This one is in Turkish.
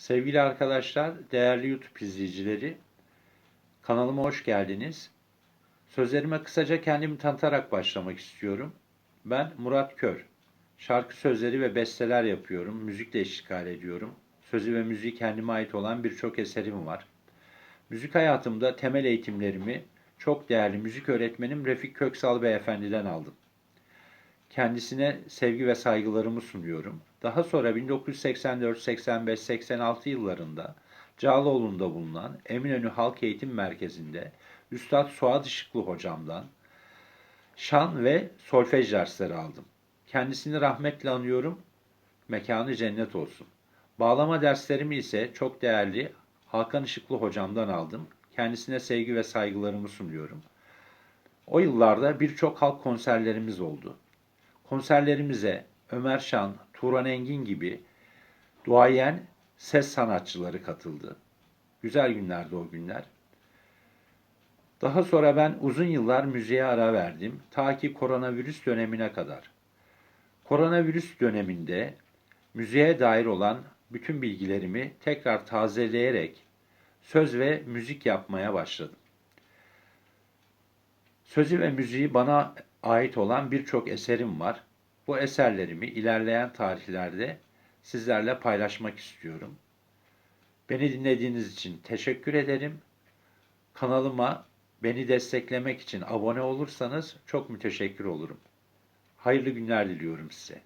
Sevgili arkadaşlar, değerli YouTube izleyicileri, kanalıma hoş geldiniz. Sözlerime kısaca kendimi tanıtarak başlamak istiyorum. Ben Murat Kör. Şarkı sözleri ve besteler yapıyorum, müzikle işgal ediyorum. Sözü ve müziği kendime ait olan birçok eserim var. Müzik hayatımda temel eğitimlerimi çok değerli müzik öğretmenim Refik Köksal Beyefendi'den aldım. Kendisine sevgi ve saygılarımı sunuyorum. Daha sonra 1984, 85, 86 yıllarında Cağaloğlu'nda bulunan Eminönü Halk Eğitim Merkezi'nde Üstad Suat Işıklı hocamdan şan ve solfej dersleri aldım. Kendisini rahmetle anıyorum. Mekanı cennet olsun. Bağlama derslerimi ise çok değerli Hakan Işıklı hocamdan aldım. Kendisine sevgi ve saygılarımı sunuyorum. O yıllarda birçok halk konserlerimiz oldu. Konserlerimize Ömer Şan, Turan Engin gibi duayen ses sanatçıları katıldı. Güzel günlerdi o günler. Daha sonra ben uzun yıllar müziğe ara verdim. Ta ki koronavirüs dönemine kadar. Koronavirüs döneminde müziğe dair olan bütün bilgilerimi tekrar tazeleyerek söz ve müzik yapmaya başladım. Sözü ve müziği bana ait olan birçok eserim var. Bu eserlerimi ilerleyen tarihlerde sizlerle paylaşmak istiyorum. Beni dinlediğiniz için teşekkür ederim. Kanalıma beni desteklemek için abone olursanız çok müteşekkir olurum. Hayırlı günler diliyorum size.